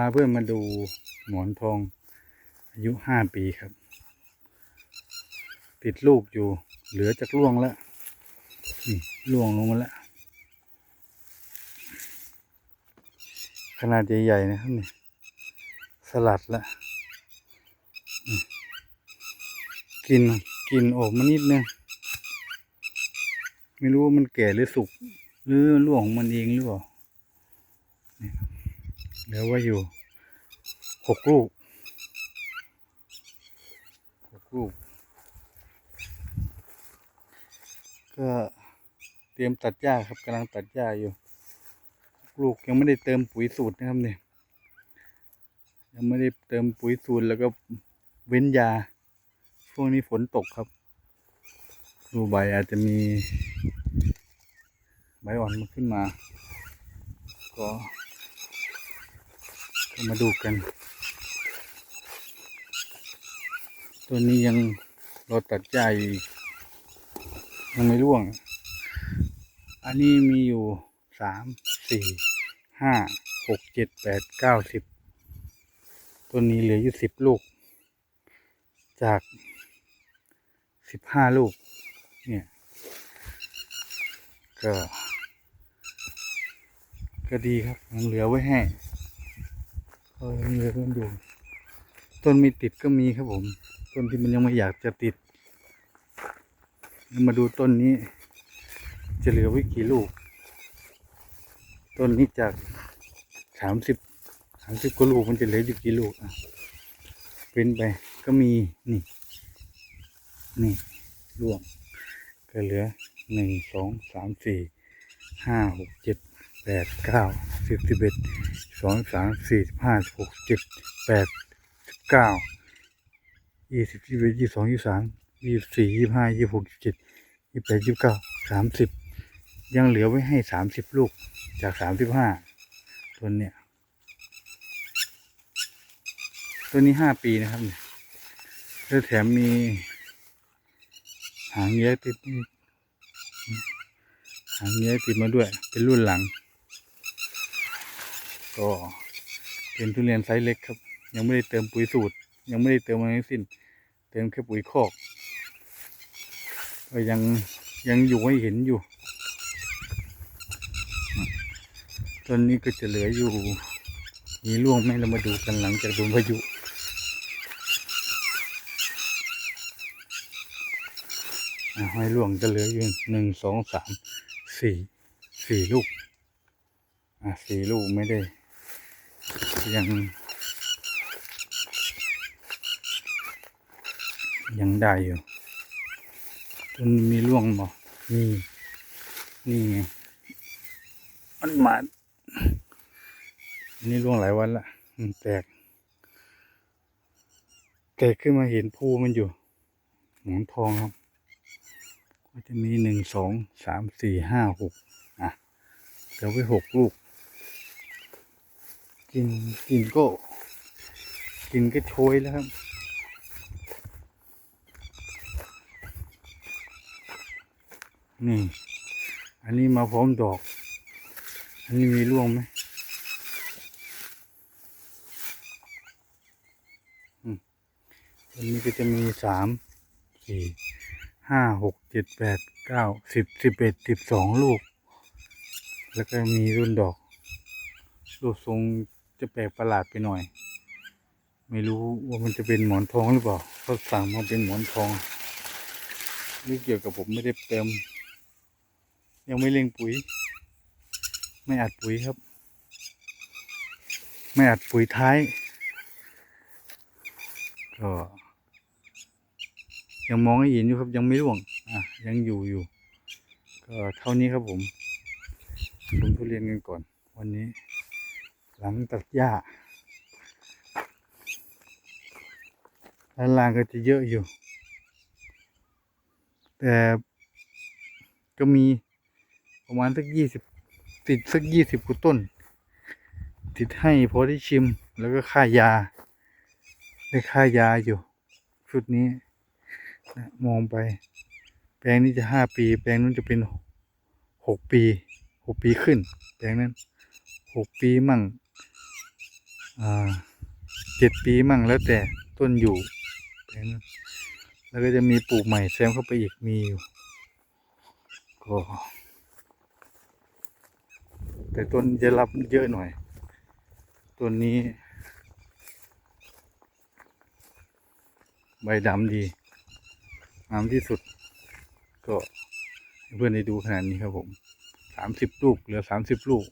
าเพื่อนมาดูหมอนทอง อายุห้าปีครับ ติดลูกอยู่ เหลือจากล่วงแล้วนี่ล่วงลงมาแล้ว ขนาดใหญ่ๆนะครับนี่ สลัดละกินกินออกมานิดนึงไม่รู้ว่ามันแก่หรือสุก หรือร่วงของมันเองหรือเปล่า เหลือไว่าอยู่หกลูกหกลูก ก็เตรียมตัดหญ้าครับกำลังตัดหญ้าอยู่ ลูกยังไม่ได้เติมปุ๋ยสูตรนะครับเนี่ยยังไม่ได้เติมปุ๋ยสูตรแล้วก็เว้นยา ช่วงนี้ฝนตกครับดูใบอาจจะมีใบอ่อนมาขึ้นมา ก็ มาดูกัน ตัวนี้ยังเรอตัดหญ้าอยู่อีกยังไม่ร่วง อันนี้มีอยู่สามสี่ห้าหกเจ็ดแปดเก้าสิบตัวนี้เหลืออยู่สิบลูก จากสิบห้าลูก เนี่ย ก็ ก็ดีครับยังเหลือไว้ให้ ก็ยังเหลือเพื่อนดูต้นมีติดก็มีครับผม ต้นที่มันยังไม่อยากจะติด มาดูต้นนี้ จะเหลือไว้กี่ลูก ต้นนี้จากสามสิบสามสิบกว่าลูกมันจะเหลืออยู่กี่ลูกอะเป็นไปก็มีนี่ นี่ร่วงก็เหลือหนึ่งสองสามสี่ห้าหกเจ็ด แปดเก้าสิบสิบเอ็ดสองสามสี่สิบห้าสิบหกเจ็ดแปดสิบเก้ายี่สิบยี่สิบเอ็ดยี่สิบสองยี่สิบสามยี่สิบสี่ยี่สิบห้ายี่สิบหกยี่สิบเจ็ดยี่สิบแปดยี่สิบเก้าสามสิบยังเหลือไว้ให้สามสิบลูกจากสามสิบห้าต้นเนี่ยต้นนี้ห้าปีนะครับเนี่ยแล้วแถมมีหางแย้ติดหางแย้ติดมาด้วย เป็นรุ่นหลัง ก็เป็นทุเรียนไซส์เล็กครับ ยังไม่ได้เติมปุ๋ยสูตร ยังไม่ได้เติมอะไรทั้งสิ้น เติมแค่ปุ๋ยคอกก็ยังยังอยู่ให้เห็นอยู่ต้นนี้ก็จะเหลืออยู่ มีร่วงไหมเรามาดูกันหลังจากโดนพายุห้อยร่วงจะเหลืออยู่หนึ่งสองสามสี่สี่ลูก อะสี่ลูกไม่ได้ ยัง ยังได้อยู่ต้นมีร่วงบ่มีนี่ไง มันมาอันนี่ร่วงหลายวันละมันแตก แตกขึ้นมาเห็นภูมันอยู่หมอนทองครับ ก็จะมีหนึ่งสองสามสี่ห้าหกอะเดี๋ยวไปหกลูก กินกินก็กินก็โชยแล้วครับนี่ อันนี้มาพร้อมดอก อันนี้มีร่วงไหมอันนี้ก็จะมีสาม สี่ ห้า หก เจ็ด แปด เก้า สิบ สิบเอ็ด สิบสองลูก แล้วก็มีรุ่นดอก รูปทรง จะแปลกประหลาดไปหน่อย ไม่รู้ว่ามันจะเป็นหมอนทองหรือเปล่าเขาสั่งมาเป็นหมอนทองนี่เกี่ยวกับผมไม่ได้เติม ยังไม่เล่งปุ๋ย ไม่อัดปุ๋ยครับ ไม่อัดปุ๋ยท้าย ก็ยังมองให้เห็นอยู่ครับยังไม่ร่วง อะ ยังอยู่อยู่ ก็เท่านี้ครับผมชมทุเรียนกันก่อน วันนี้ หลังตัดหญ้าด้านล่างก็จะเยอะอยู่ แต่ก็มีประมาณสักยี่สิบติดสักยี่สิบกว่าต้น ติดให้พอได้ชิมแล้วก็ค่ายา ได้ค่ายาอยู่ ชุดนี้นะมองไป แปลงนี้จะห้าปี แปลงนู้นจะเป็นหกปีหกปีขึ้น แปลงนั้นหกปีมั่ง เจ็ดปีมั่งแล้วแต่ต้นอยู่แล้วก็จะมีปลูกใหม่แซมเข้าไปอีกมีอยู่ก็แต่ต้นจะรับเยอะหน่อยต้นนี้ ใบดำดีงามที่สุด ก็เพื่อนได้ดูขนาดนี้ครับผมสามสิบลูกเหลือสามสิบลูก